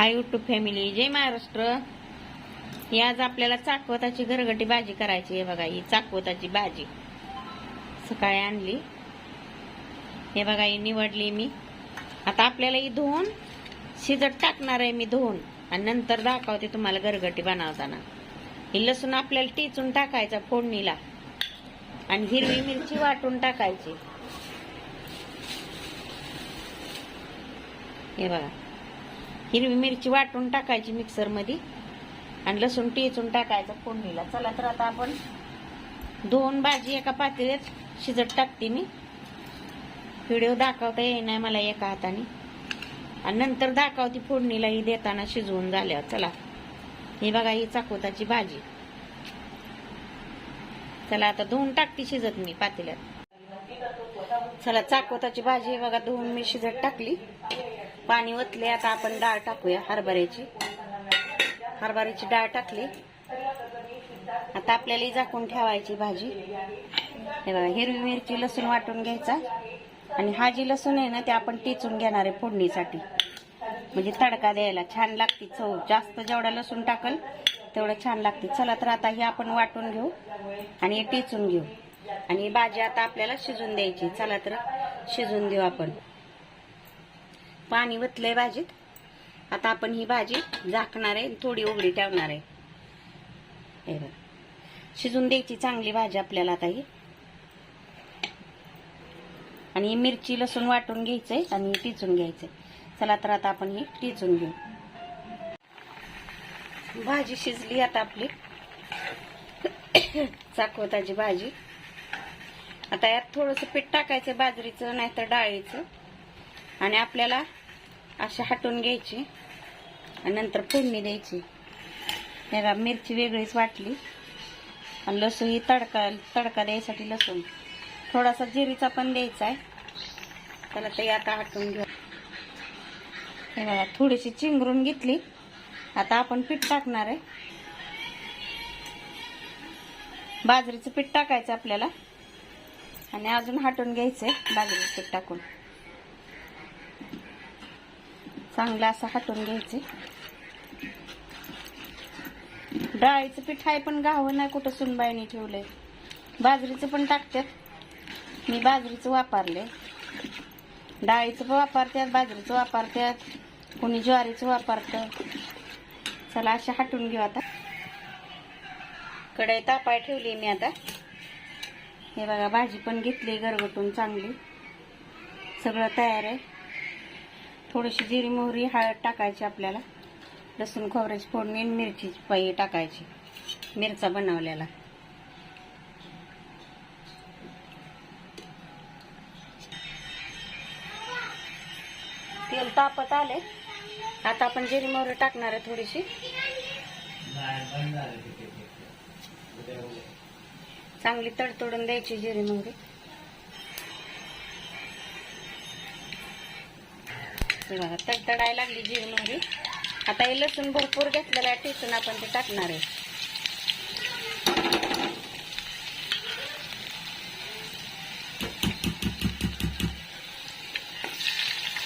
हाय YouTube family जय महाराष्ट्र. ही आज आपल्याला चाकवताची घरगटी भाजी करायची आहे बघा ही चाकवताची भाजी. सकाळी आणली. हे बघा ही निवडली मी. आता आपल्याला ही धुवून शिजत टाकणार आहे मी धुवून. आणि नंतर दाखवते तुम्हाला घरगटी बनवताना. ही लसूण आपल्याला टिचून टाकायचा फोडणीला. आणि हिरवी मिरची वाटून टाकायची. हे बघा. हिरवी मिरची वाटून टाकायची मिक्सरमध्ये आणि लसूण टेचून टाकायचं फोडणीला. चला तर आता आपण दोन भाजी एका पातेल्यात शिजत टाकते मी. व्हिडिओ दाखवता येईना मला एका हाताने. आणि नंतर दाखवती फोडणीला ही देताना शिजवून झाल्यावर. चला. हे बघा ही चाकोताची भाजी. चला आता धुवून टाकते शिजत मी पातेल्यात. चला चाकोताची भाजी बघा धुवून मी शिजत टाकली. पाणी ओतले आता आपण डाळ टाकूया हरभऱ्याची. हरभऱ्याची डाळ टाकली. आता आपल्याला झाकून ठेवायची भाजी. हे बघा हिरवी मिरची लसूण वाटून घ्यायचा. आणि हा जी लसूण आहे ना ते आपण टेचून घेणार आहे फोडणीसाठी. म्हणजे तडका द्यायला छान लागते चव. जास्त जेवढा लसूण टाकल तेवढं छान लागते. चला तर आता ही आपण वाटून घेऊ आणि हे टेचून घेऊ. आणि भाजी आता आपल्याला शिजून द्यायची. चला तर शिजून देऊ आपण. पाणी वतलंय भाजीत. आता आपण ही भाजी झाकणार आहे थोडी उघडी ठेवणार आहे. हे बघा. शिजून द्यायची चांगली भाजी आपल्याला आता ही. आणि ही मिरची लसूण वाटून घ्यायचंय आणि टिचून घ्यायचंय. चला तर आता आपण ही टिचून घेऊ. भाजी शिजली आता आपली. चाकवताची भाजी. आता यात थोडंसं पीठ टाकायचं बाजरीचं नाहीतर डाळीचं. आणि आपल्याला अशी हटवून घ्यायची. आणि नंतर फोडणी द्यायची. त्याला बघा, मिरची वेगळीच वाटली. आणि लसूण ही तडका तडका द्यायसाठी लसूण. थोडासा जिरीचा पण द्यायचा आहे. त्याला ते आता हटून घेऊ. हे बघा थोडीशी चिंगरून घेतली. आता आपण पीठ टाकणार आहे. बाजरीचं पीठ टाकायचं आपल्याला. आणि अजून हटून घ्यायचंय बाजरीचं पीठ टाकून. चांगलं असं हाटून घ्यायचे. डाळीचं पीठ आहे पण गावं नाही कुठं सुनबाईने ठेवलंय. बाजरीचं पण टाकतात. मी बाजरीचं वापरले डाळीचं पण वापरतात बाजरीचं वापरतात कोणी ज्वारीचं वापरतं. चला अशा हाटून घेऊ आता. कढई तापाय ठेवली मी आता. हे बघा भाजी पण घेतली गरगटून चांगली. सगळं तयार आहे. थोडीशी जिरी मोहरी हळद टाकायची आपल्याला. लसूण खोबऱ्याची फोडणी मिरची मिरचीची पाई टाकायची. मिरचा बनवलेला. तेल तापत आले. आता आपण जिरी मोहरी टाकणार आहे थोडीशी. चांगली तडतोडून द्यायची जिरी मोहरी. हे बघा तडतडायला लागली जिरी मोहरी आता हे लसूण भरपूर घेतलेलं आहे टिचून आपण ते टाकणार आहे.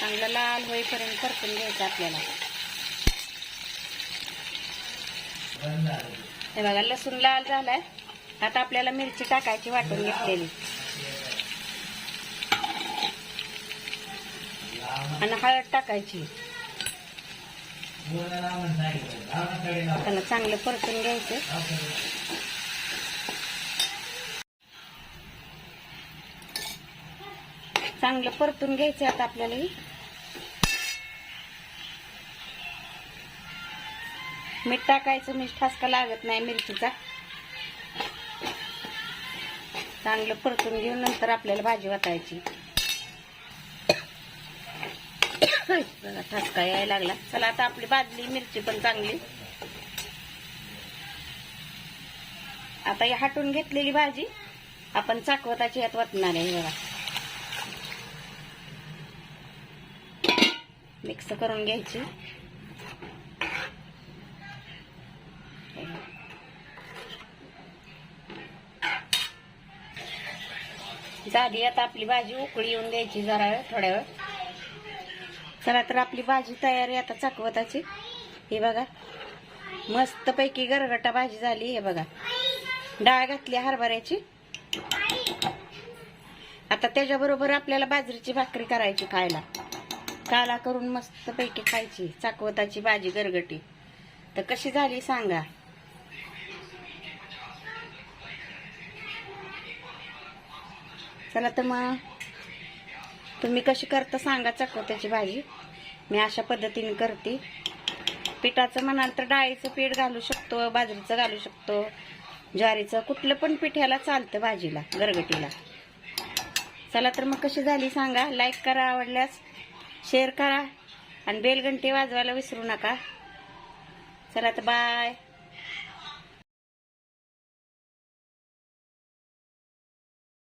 चांगलं लाल होईपर्यंत परतून घ्यायचं आपल्याला. हे बघा लसूण लाल झालाय. आता आपल्याला मिरची टाकायची वाटून घेतलेली. आणि हळद टाकायची. त्याला चांगलं परतून घ्यायचं. चांगलं परतून घ्यायचं आता आपल्याला मीठ टाकायचं मीठ ठसका लागत नाही मिरचीचा. चांगलं परतून घेऊन नंतर आपल्याला भाजी वाटायची बघा ठसका यायला लागला. चला आता आपली भाजली मिरची पण चांगली. आता ही हटून घेतलेली भाजी आपण चाकवताची यात वतणार आहे बघा. मिक्स करून घ्यायची. झाली आता आपली भाजी उकळी येऊन द्यायची जरा वेळ थोड्या वेळ. चला तर आपली भाजी तयार आहे आता चाकवताची. हे बघा. मस्तपैकी गरगटा भाजी झाली हे बघा. डाळ घातली हरभऱ्याची. आता त्याच्याबरोबर आपल्याला बाजरीची भाकरी करायची खायला. काला करून मस्तपैकी खायची चाकवताची भाजी गरगटी. तर कशी झाली सांगा. चला तर मग. तुम्ही कशी करता सांगा चकोत्याची भाजी. मी अशा पद्धतीने करते. पिठाचं म्हणाल तर डाळीचं पीठ घालू शकतो बाजरीचं घालू शकतो. ज्वारीचं कुठलं पण पीठ ह्याला चालतं भाजीला गरगटीला चला तर मग कशी झाली सांगा. लाईक करा आवडल्यास शेअर करा. आणि बेलघंटी वाजवायला विसरू नका. चला तर बाय